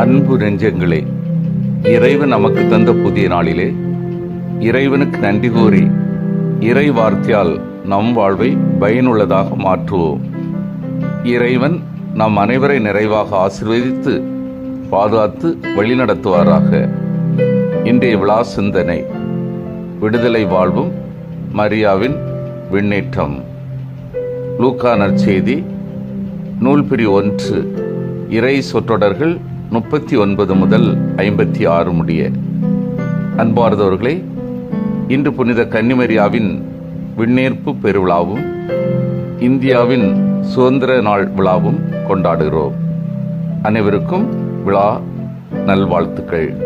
அன்பு நெஞ்சங்களே இறைவன் நமக்கு தந்த புதிய நாளிலே இறைவனுக்கு நன்றி கூறி இறை வார்த்தையால் நம் வாழ்வை பயனுள்ளதாக மாற்றுவோம். இறைவன் நம் அனைவரை நிறைவாக ஆசிர்வதித்து பாதுகாத்து வழிநடத்துவாராக. இன்றைய விழா சிந்தனை விடுதலை வாழ்வும் மரியாவின் விண்ணேற்றம். லூக்கா நற்செய்தி நூல் பிரி ஒன்று இறை சொற்றொடர்கள் முப்பத்தி ஒன்பது முதல் ஐம்பத்தி ஆறு முடிய. அன்பார்ந்தவர்களே இன்று புனித கன்னிமரியாவின் விண்ணேற்பு பெருவிழாவும் இந்தியாவின் சுதந்திர நாள் விழாவும் கொண்டாடுகிறோம். அனைவருக்கும் விழா நல்வாழ்த்துக்கள்.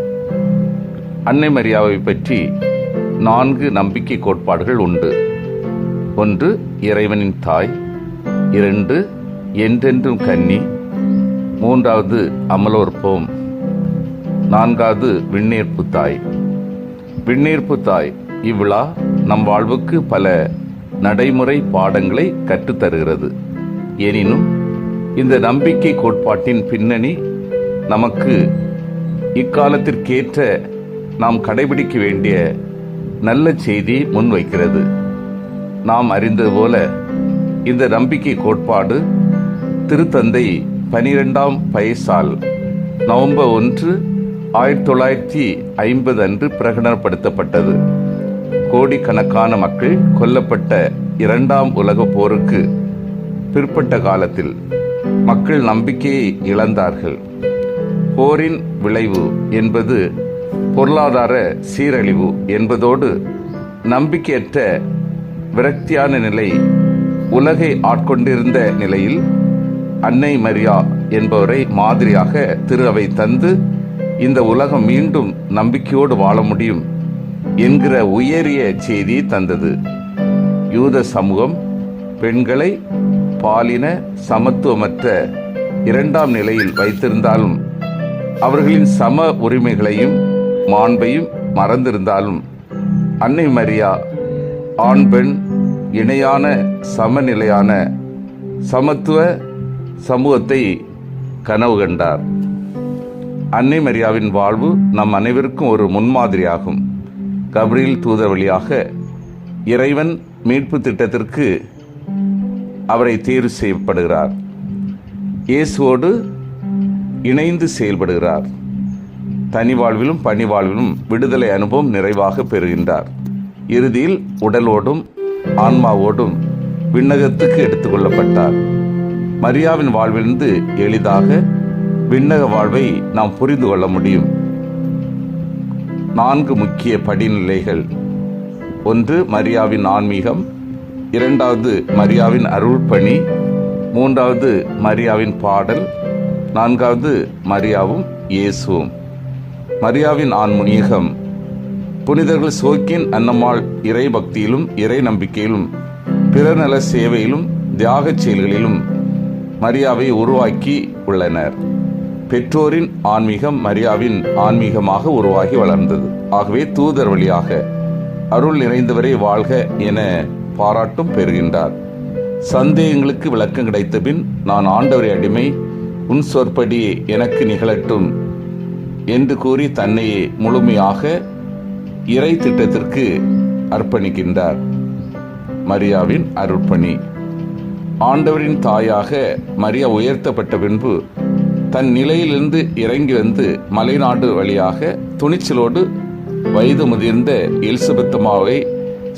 அன்னை மரியாவை பற்றி நான்கு நம்பிக்கை கோட்பாடுகள் உண்டு. ஒன்று இறைவனின் தாய் இரண்டு என்றென்றும் கன்னி மூன்றாவது அமலோற்போம். நான்காவது விண்ணீர்ப்பு தாய் விண்ணீர்ப்பு தாய் இவ்விழா நம் வாழ்வுக்கு பல நடைமுறை பாடங்களை கற்றுத்தருகிறது. எனினும் இந்த நம்பிக்கை கோட்பாட்டின் பின்னணி நமக்கு இக்காலத்திற்கேற்ற நாம் கடைபிடிக்க வேண்டிய நல்ல செய்தி முன்வைக்கிறது. நாம் அறிந்தது போல இந்த நம்பிக்கை கோட்பாடு திருத்தந்தை பனிரெண்டாம் பைசால் நவம்பர் ஒன்று ஆயிரத்தி தொள்ளாயிரத்தி ஐம்பது அன்று பிரகடனப்படுத்தப்பட்டது. கோடிக்கணக்கான மக்கள் கொல்லப்பட்ட இரண்டாம் உலக போருக்கு பிற்பட்ட காலத்தில் மக்கள் நம்பிக்கையை இழந்தார்கள். போரின் விளைவு என்பது பொருளாதார சீரழிவு என்பதோடு நம்பிக்கையற்ற விரக்தியான நிலை உலகை ஆட்கொண்டிருந்த நிலையில் அன்னை மரியா என்பவரை மாதிரியாக திரு அவை தந்து இந்த உலகம் மீண்டும் நம்பிக்கையோடு வாழ முடியும் என்கிற உயரிய செய்தி தந்தது. யூத சமூகம் பெண்களை பாலின சமத்துவமற்ற இரண்டாம் நிலையில் வைத்திருந்தாலும் அவர்களின் சம உரிமைகளையும் மாண்பையும் மறந்திருந்தாலும் அன்னை மரியா ஆண் பெண் இணையான சமநிலையான சமத்துவ சமூகத்தை கனவு கண்டார். அன்னை மரியாவின் வாழ்வு நம் அனைவருக்கும் ஒரு முன்மாதிரியாகும். கபிரியில் தூதர் வழியாக இறைவன் மீட்பு திட்டத்திற்கு அவரை தேர்வு செய்யப்படுகிறார். இயேசுவோடு இணைந்து செயல்படுகிறார். தனி வாழ்விலும் பணி வாழ்விலும் விடுதலை அனுபவம் நிறைவாக பெறுகின்றார். இறுதியில் உடலோடும் ஆன்மாவோடும் விண்ணகத்துக்கு எடுத்துக்கொள்ளப்பட்டார் மரியாவின் வாழ்விலிருந்து எளிதாக விண்ணக வாழ்வை நாம் புரிந்து கொள்ள முடியும். நான்கு முக்கிய படிநிலைகள். ஒன்று மரியாவின் ஆன்மீகம். இரண்டாவது மரியாவின் அருள்பணி. மூன்றாவது மரியாவின் பாடல். நான்காவது மரியாவும் இயேசுவும். மரியாவின் ஆன்மீகம். புனிதர்கள் சோக்கின் அன்னம்மாள் இறை பக்தியிலும் இறை நம்பிக்கையிலும் பிறநல சேவையிலும் தியாகச் செயல்களிலும் மரியாவை உருவாக்கி உள்ளனர். பெற்றோரின் ஆன்மீகம் மரியாவின் ஆன்மீகமாக உருவாகி வளர்ந்தது. ஆகவே தூதர் வழியாக அருள் நிறைந்தவரை வாழ்க என பாராட்டும் பெறுகின்றார். சந்தேகங்களுக்கு விளக்கம் கிடைத்த பின் நான் ஆண்டவரை அடிமை உன் சொற்படி எனக்கு நிகழட்டும் என்று கூறி தன்னையே முழுமையாக இறை திட்டத்திற்கு அர்ப்பணிக்கின்றார். மரியாவின் அருட்பணி ஆண்டவரின் தாயாக மரியா உயர்த்தப்பட்ட பின்பு தன் நிலையிலிருந்து இறங்கி வந்து மலைநாடு வழியாக துணிச்சலோடு வயது முதிர்ந்த எலிசபெத்தம்மாவை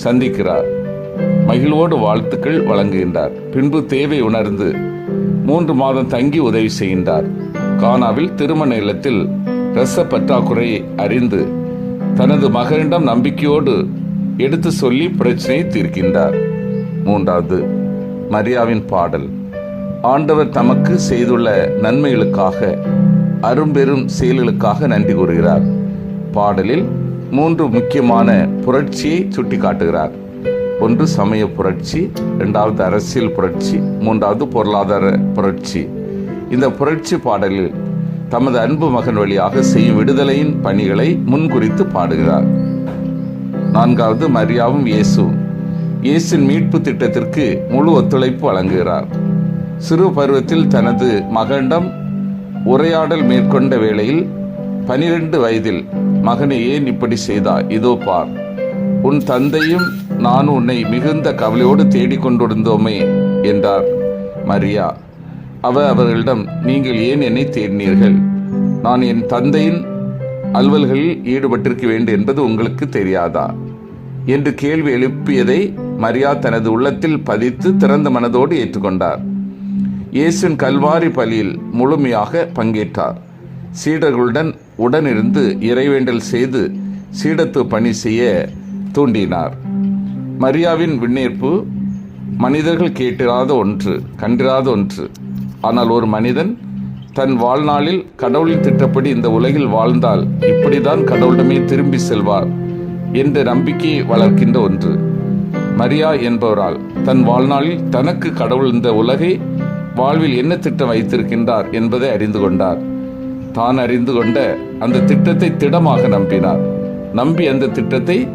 சந்திக்கிறார். மகிழ்வோடு வாழ்த்துக்கள் வழங்குகின்றார். பின்பு தேவை உணர்ந்து மூன்று மாதம் தங்கி உதவி செய்கின்றார். கானாவில் திருமண இல்லத்தில் இரச பற்றாக்குறையை அறிந்து தனது மகனிடம் நம்பிக்கையோடு எடுத்து சொல்லி பிரச்சனையை தீர்க்கின்றார். மூன்றாவது மரியாவின் பாடல். ஆண்டவர் தமக்கு செய்துள்ள நன்மைகளுக்காக அரும்பெரும் செயல்களுக்காக நன்றி கூறுகிறார். பாடலில் மூன்று முக்கியமான புரட்சியை சுட்டிக்காட்டுகிறார். ஒன்று சமய புரட்சி இரண்டாவது அரசியல் புரட்சி மூன்றாவது பொருளாதார புரட்சி. இந்த புரட்சி பாடலில் தமது அன்பு மகன் வழியாக செய்யும் விடுதலையின் பணிகளை முன்குறித்து பாடுகிறார். நான்காவது மரியாவும் இயேசுவும். இயேசின் மீட்பு திட்டத்திற்கு முழு ஒத்துழைப்பு வழங்குகிறார். சிறு பருவத்தில் தனது மகனிடம் உரையாடல் மேற்கொண்ட வேளையில் பனிரெண்டு வயதில் மகனை ஏன் இப்படி செய்தா இதோ பார். உன் தந்தையும் நான் உன்னை மிகுந்த கவலையோடு தேடிக்கொண்டிருந்தோமே என்றார் மரியா. அவ அவர்களிடம் நீங்கள் ஏன் என்னை தேடினீர்கள்? நான் என் தந்தையின் அலுவல்களில் ஈடுபட்டிருக்க வேண்டும் என்பது உங்களுக்கு தெரியாதா? என்று கேள்வி எழுப்பியதை மரியா தனது உள்ளத்தில் பதித்து திறந்த மனதோடு ஏற்றுக்கொண்டார். இயேசுவின் கல்வாரி பலியில் முழுமையாக பங்கேற்றார். சீடர்களுடன் உடனிருந்து இறைவேண்டல் செய்து சீடத்துவ பணி செய்ய தூண்டினார். மரியாவின் விண்ணேற்பு மனிதர்கள் கேட்டிராத ஒன்று கண்டிராத ஒன்று. ஆனால் ஒரு மனிதன் தன் வாழ்நாளில் கடவுளின் திட்டப்படி இந்த உலகில் வாழ்ந்தால் இப்படிதான் கடவுளிடமே திரும்பி செல்வார் என்ற நம்பிக்கையை வளர்க்கின்ற ஒன்று. மரியா என்பவரால் தன் வாழ்நாளில் தனக்கு கடவுள் இந்த உலகை வாழ்வில் என்ன திட்டம் வைத்திருக்கின்றார் என்பதை அறிந்து கொண்டார். தான் அறிந்து கொண்ட அந்த திட்டத்தை திடமாக நம்பினார். நம்பி அந்த திட்டத்தை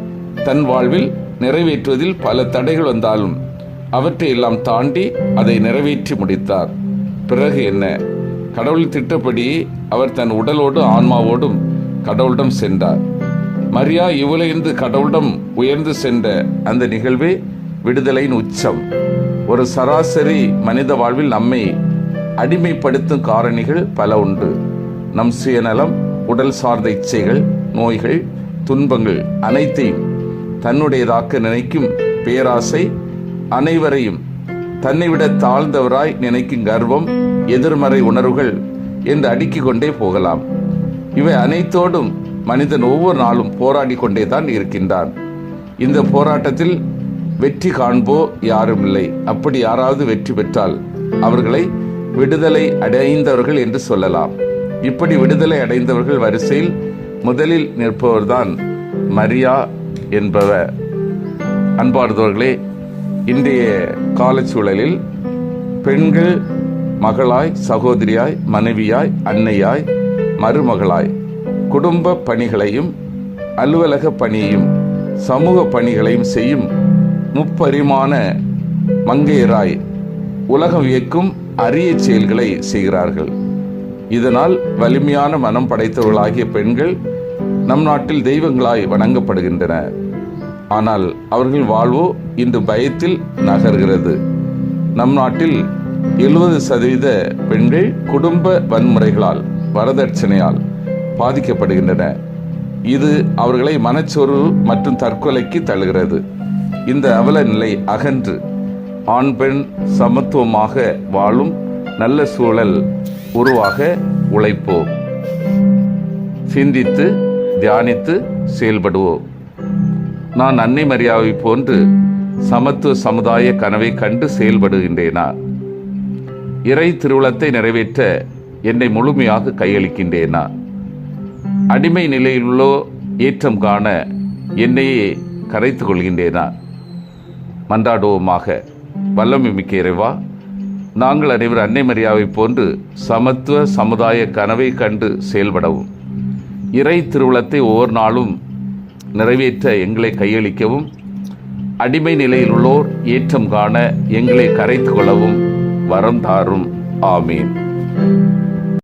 தன் வாழ்வில் நிறைவேற்றுவதில் பல தடைகள் வந்தாலும் அவற்றை எல்லாம் தாண்டி அதை நிறைவேற்றி முடித்தார். பிறகு என்ன? கடவுள் திட்டப்படி அவர் தன் உடலோடும் ஆன்மாவோடும் கடவுளிடம் சென்றார். மரியா இவ்வுலகிருந்து கடவுளிடம் உயர்ந்து சென்ற அந்த நிகழ்வே விடுதலையின் உச்சம். ஒரு சராசரி மனித வாழ்வில் நம்மை அடிமைப்படுத்தும் காரணிகள் பல உண்டு. நம் சுயநலம் உடல் சார்ந்த இச்சைகள் நோய்கள் துன்பங்கள் அனைத்தையும் தன்னுடையதாக்க நினைக்கும் பேராசை அனைவரையும் தன்னை விட தாழ்ந்தவராய் நினைக்கும் கர்வம் எதிர்மறை உணர்வுகள் என்று அடுக்கிக் கொண்டே போகலாம். இவை அனைத்தோடும் மனிதன் ஒவ்வொரு நாளும் போராடி கொண்டே தான் இருக்கின்றான். இந்த போராட்டத்தில் வெற்றி காண்போ யாரும் இல்லை. அப்படி யாராவது வெற்றி பெற்றால் அவர்களை விடுதலை அடைந்தவர்கள் என்று சொல்லலாம். இப்படி விடுதலை அடைந்தவர்கள் வரிசையில் முதலில் நிற்பவர்தான் மரியா என்பவர். அன்பார்ந்தவர்களே இன்றைய காலச்சூழலில் பெண்கள் மகளாய் சகோதரியாய் மனைவியாய் அன்னையாய் மருமகளாய் குடும்ப பணிகளையும் அலுவலக பணியையும் சமூக பணிகளையும் செய்யும் முப்பரிமாண மங்கையராய் உலகம் வியக்கும் அரிய செயல்களை செய்கிறார்கள். இதனால் வலிமையான மனம் படைத்தவர்களாகிய பெண்கள் நம் நாட்டில் தெய்வங்களாய் வணங்கப்படுகின்றன. ஆனால் அவர்கள் வாழ்வோ இன்று பயத்தில் நகர்கிறது. நம் நாட்டில் எழுபது சதவீத பெண்கள் குடும்ப வன்முறைகளால் வரதட்சணையால் பாதிக்கப்படுகின்றன. இது அவர்களை மனச்சோர்வு மற்றும் தற்கொலைக்கு தள்ளுகிறது. இந்த அவல நிலை அகன்று. ஆண் பெண் சமத்துவமாக வாழும் நல்ல சூழல் உருவாக உழைப்போம். சிந்தித்து தியானித்து செயல்படுவோம். நான் அன்னை மரியாவை போன்று சமத்துவ சமுதாய கனவை கண்டு செயல்படுகின்றேனா? இறை திருவுளத்தை நிறைவேற்ற என்னை முழுமையாக கையளிக்கின்றேனா? அடிமை நிலையிலுள்ளோ ஏற்றம் காண என்னையே கரைத்து கொள்கின்றேனா? மன்றாடுவோமாக வல்லமை மிக்க இறைவா நாங்கள் அனைவர் அன்னை மரியாவை போன்று சமத்துவ சமுதாய கனவை கண்டு செயல்படவும் இறை திருவிழத்தை ஒவ்வொரு நாளும் நிறைவேற்ற எங்களை கையளிக்கவும் அடிமை நிலையில் உள்ளோர் ஏற்றம் காண எங்களை கரைத்து கொள்ளவும் வரம் தாரும். ஆமீன்.